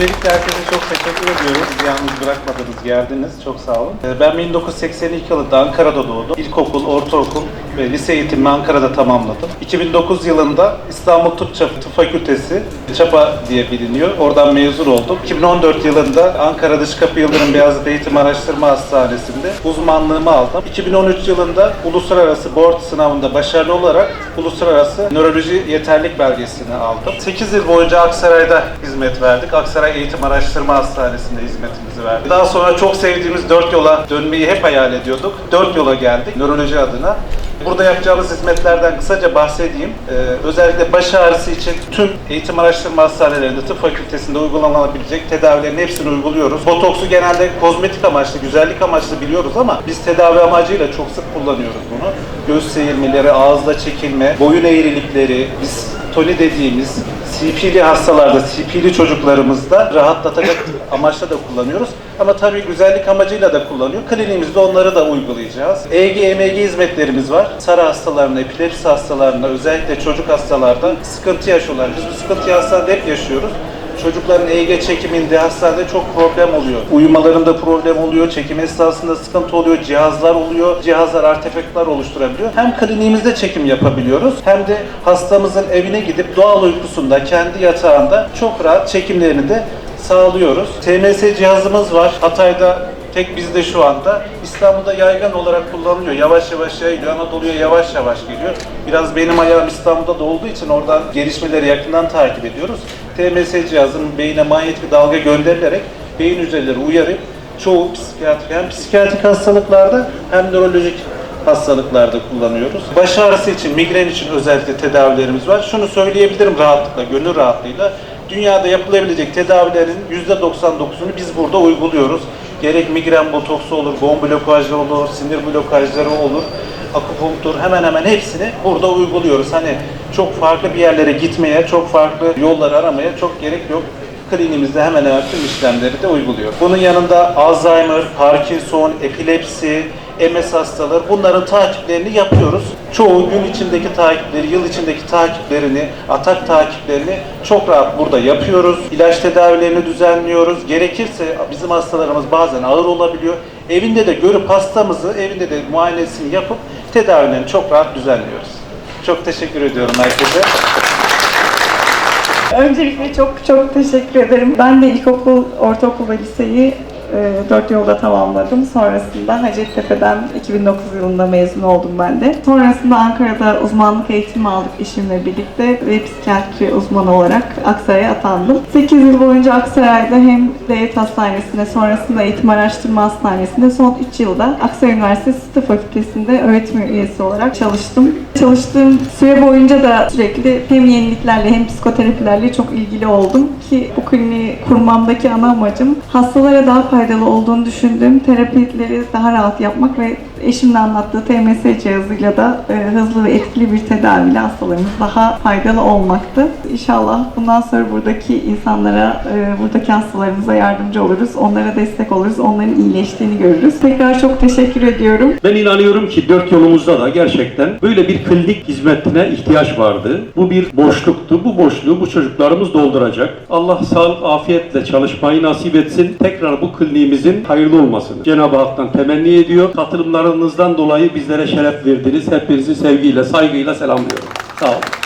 Öncelikle herkese çok teşekkür ediyoruz. Bizi yalnız bırakmadınız, geldiniz. Çok sağ olun. Ee, Ben 1982 yılında Ankara'da doğdum. İlkokul, ortaokul ve lise eğitimimi Ankara'da tamamladım. 2009 yılında İstanbul Tıp Tıp Fakültesi, ÇAPA diye biliniyor. Oradan mezun oldum. 2014 yılında Ankara Dışkapı Yıldırım Beyazıt Eğitim Araştırma Hastanesi'nde uzmanlığımı aldım. 2013 yılında uluslararası board sınavında başarılı olarak uluslararası nöroloji yeterlik belgesini aldım. 8 yıl boyunca Aksaray'da hizmet verdik. Aksaray Eğitim Araştırma Hastanesi'nde hizmetimizi verdik. Daha sonra çok sevdiğimiz dört yola dönmeyi hep hayal ediyorduk. Dört yola geldik nöroloji adına. Burada yapacağımız hizmetlerden kısaca bahsedeyim. Ee, özellikle baş ağrısı için tüm eğitim araştırma hastanelerinde, tıp fakültesinde uygulanabilecek tedavilerin hepsini uyguluyoruz. Botoksu genelde kozmetik amaçlı, güzellik amaçlı biliyoruz ama biz tedavi amacıyla çok sık kullanıyoruz bunu. Göğüs seyirmeleri, ağızda çekilme, boyun eğrilikleri, biz toni dediğimiz CP'li hastalarda, CP'li çocuklarımızda rahatlatacak amaçla da kullanıyoruz. Ama tabii güzellik amacıyla da kullanıyor. Kliniğimizde onları da uygulayacağız. EG, EMG hizmetlerimiz var. Sarı hastalarında, epilepsi hastalarında, özellikle çocuk hastalarda sıkıntı yaşıyorlar. Biz bu sıkıntıyı hastanede hep yaşıyoruz. Çocukların EEG çekiminde hastanede çok problem oluyor. Uyumalarında problem oluyor, çekim esnasında sıkıntı oluyor, cihazlar oluyor, cihazlar artefaktlar oluşturabiliyor. Hem kliniğimizde çekim yapabiliyoruz hem de hastamızın evine gidip doğal uykusunda, kendi yatağında çok rahat çekimlerini de sağlıyoruz. TMS cihazımız var. Hatay'da tek bizde şu anda. İstanbul'da yaygın olarak kullanılıyor. Yavaş yavaş yayılıyor. Anadolu'ya yavaş yavaş geliyor. Biraz benim ayağım İstanbul'da da olduğu için oradan gelişmeleri yakından takip ediyoruz. TMS cihazının beyine manyetik dalga gönderilerek beyin hücreleri uyarıp çoğu psikiyatri hem psikiyatrik hastalıklarda hem nörolojik hastalıklarda kullanıyoruz. Baş ağrısı için, migren için özellikle tedavilerimiz var. Şunu söyleyebilirim rahatlıkla, gönül rahatlığıyla. Dünyada yapılabilecek tedavilerin %99'unu biz burada uyguluyoruz. Gerek migren botoksu olur, bon blokajı olur, sinir blokajları olur, akupunktur hemen hemen hepsini burada uyguluyoruz. Hani çok farklı bir yerlere gitmeye, çok farklı yollar aramaya çok gerek yok kliniğimizde hemen hemen tüm işlemleri de uyguluyor. Bunun yanında Alzheimer, Parkinson, epilepsi, MS hastaları bunların takiplerini yapıyoruz. Çoğu gün içindeki takipleri, yıl içindeki takiplerini, atak takiplerini çok rahat burada yapıyoruz. İlaç tedavilerini düzenliyoruz. Gerekirse bizim hastalarımız bazen ağır olabiliyor. Evinde de görüp hastamızı evinde de muayenesini yapıp tedavilerini çok rahat düzenliyoruz. Çok teşekkür ediyorum herkese. Öncelikle çok çok teşekkür ederim. Ben de ilkokul, ortaokul ve liseyi e, dört yolda tamamladım. Sonrasında Hacettepe'den 2009 yılında mezun oldum ben de. Sonrasında Ankara'da uzmanlık eğitimi aldık eşimle birlikte ve psikiyatri uzmanı olarak Aksaray'a atandım. 8 yıl boyunca Aksaray'da hem devlet hastanesinde sonrasında eğitim araştırma hastanesinde son 3 yılda Aksaray Üniversitesi Tıp Fakültesi'nde öğretim üyesi olarak çalıştım. Çalıştığım süre boyunca da sürekli hem yeniliklerle hem psikoterapilerle çok ilgili oldum ki bu kliniği kurmamdaki ana amacım hastalara daha faydalı olduğunu düşündüğüm terapileri daha rahat yapmak ve eşimin anlattığı TMS cihazıyla da e, hızlı ve etkili bir tedaviyle hastalarımız daha faydalı olmaktı. İnşallah bundan sonra buradaki insanlara, e, buradaki hastalarımıza yardımcı oluruz, onlara destek oluruz, onların iyileştiğini görürüz. Tekrar çok teşekkür ediyorum. Ben inanıyorum ki dört yolumuzda da gerçekten böyle bir klinik hizmetine ihtiyaç vardı. Bu bir boşluktu. Bu boşluğu bu çocuklarımız dolduracak. Allah sağlık, afiyetle çalışmayı nasip etsin. Tekrar bu kliniğimizin hayırlı olmasını Cenab-ı Hak'tan temenni ediyor. Katılımlarınızdan dolayı bizlere şeref verdiniz. Hepinizi sevgiyle, saygıyla selamlıyorum. Sağ olun.